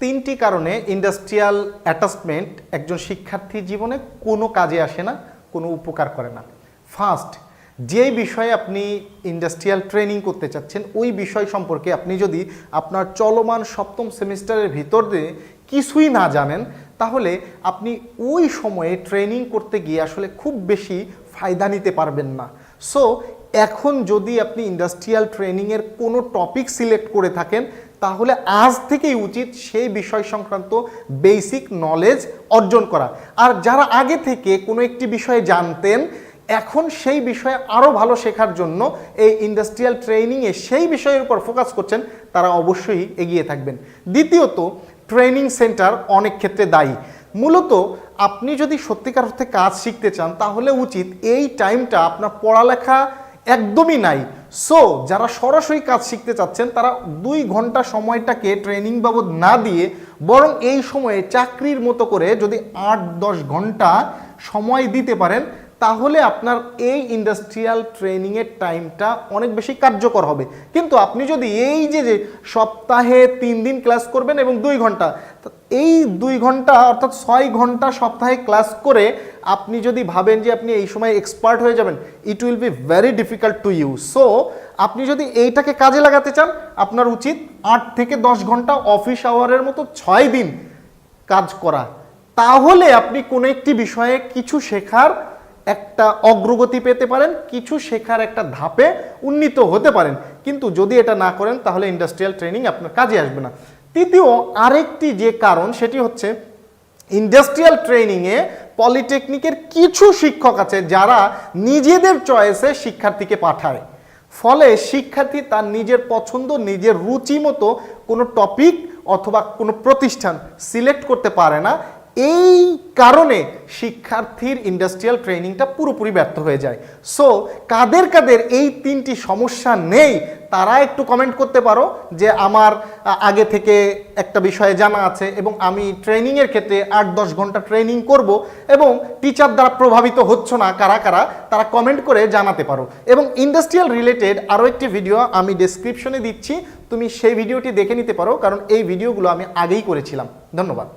তিনটি কারণে industrial attachment একজন শিক্ষার্থীর জীবনে কোনো কাজে আসে না, কোনো উপকার করে না। ফার্স্ট যে বিষয়ে আপনি ইন্ডাস্ট্রিয়াল ট্রেনিং করতে চাচ্ছেন, ওই বিষয় সম্পর্কে আপনি যদি আপনার চলমান সপ্তম সেমিস্টারের ভিতর দিয়ে কিছুই না জানেন, তাহলে আপনি ওই সময়ে ট্রেনিং করতে গিয়ে আসলে খুব বেশি ফায়দা নিতে পারবেন না। সো এখন যদি আপনি ইন্ডাস্ট্রিয়াল ট্রেনিংয়ের কোনো টপিক সিলেক্ট করে থাকেন তাহলে আজ থেকেই উচিত সেই বিষয় সংক্রান্ত বেসিক নলেজ অর্জন করা। আর যারা আগে থেকে কোনো একটি বিষয়ে জানতেন, এখন সেই বিষয়ে আরও ভালো শেখার জন্য এই ইন্ডাস্ট্রিয়াল ট্রেনিংয়ে সেই বিষয়ের উপর ফোকাস করছেন, তারা অবশ্যই এগিয়ে থাকবেন। দ্বিতীয়ত ট্রেনিং সেন্টার অনেক ক্ষেত্রে দায়ী। মূলত আপনি যদি সত্যিকার অর্থে কাজ শিখতে চান, তাহলে উচিত এই টাইমটা আপনার পড়ালেখা একদমই নাই। সো যারা সরাসরি কাজ শিখতে চাচ্ছেন, তারা দুই ঘণ্টা সময়টাকে ট্রেনিং বাবদ না দিয়ে বরং এই সময়ে চাকরির মতো করে যদি আট দশ ঘণ্টা সময় দিতে পারেন তাহলে আপনার এই ইন্ডাস্ট্রিয়াল ট্রেনিংয়ের টাইমটা অনেক বেশি কার্যকর হবে। কিন্তু আপনি যদি এই যে যে সপ্তাহে তিন দিন ক্লাস করবেন এবং দুই ঘণ্টা এই দুই ঘণ্টা অর্থাৎ ছয় ঘণ্টা সপ্তাহে ক্লাস করে আপনি যদি ভাবেন যে আপনি এই সময় এক্সপার্ট হয়ে যাবেন it will be very difficult to you so আপনি যদি এইটাকে কাজে লাগাতে চান, আপনার উচিত আট থেকে দশ ঘণ্টা অফিস আওয়ারের মতো ছয় দিন কাজ করা। তাহলে আপনি কোনো একটি বিষয়ে কিছু শেখার একটা অগ্রগতি পেতে পারেন, কিছু শেখার একটা ধাপে উন্নীত হতে পারেন। কিন্তু যদি এটা না করেন, তাহলে ইন্ডাস্ট্রিয়াল ট্রেনিং আপনার কাজে আসবে না। তৃতীয়, আরেকটি যে কারণ, সেটি হচ্ছে ইন্ডাস্ট্রিয়াল ট্রেনিংয়ে পলিটেকনিকের কিছু শিক্ষক আছে যারা নিজেদের চয়েসে শিক্ষার্থীকে পাঠায়। ফলে শিক্ষার্থী তার নিজের পছন্দ, নিজের রুচি মতো কোনো টপিক অথবা কোনো প্রতিষ্ঠান সিলেক্ট করতে পারে না। এই কারণে শিক্ষার্থীর ইন্ডাস্ট্রিয়াল ট্রেনিংটা পুরোপুরি ব্যর্থ হয়ে যায়। সো কাদের কাদের এই তিনটি সমস্যা নেই, তারা একটু কমেন্ট করতে পারো যে আমার আগে থেকে একটা বিষয়ে জানা আছে এবং আমি ট্রেনিংয়ের ক্ষেত্রে আট দশ ঘণ্টা ট্রেনিং করব এবং টিচার দ্বারা প্রভাবিত হচ্ছ না, কারা কারা, তারা কমেন্ট করে জানাতে পারো। এবং ইন্ডাস্ট্রিয়াল রিলেটেড আরও একটি ভিডিও আমি ডেসক্রিপশনে দিচ্ছি, তুমি সেই ভিডিওটি দেখে নিতে পারো, কারণ এই ভিডিওগুলো আমি আগেই করেছিলাম। ধন্যবাদ।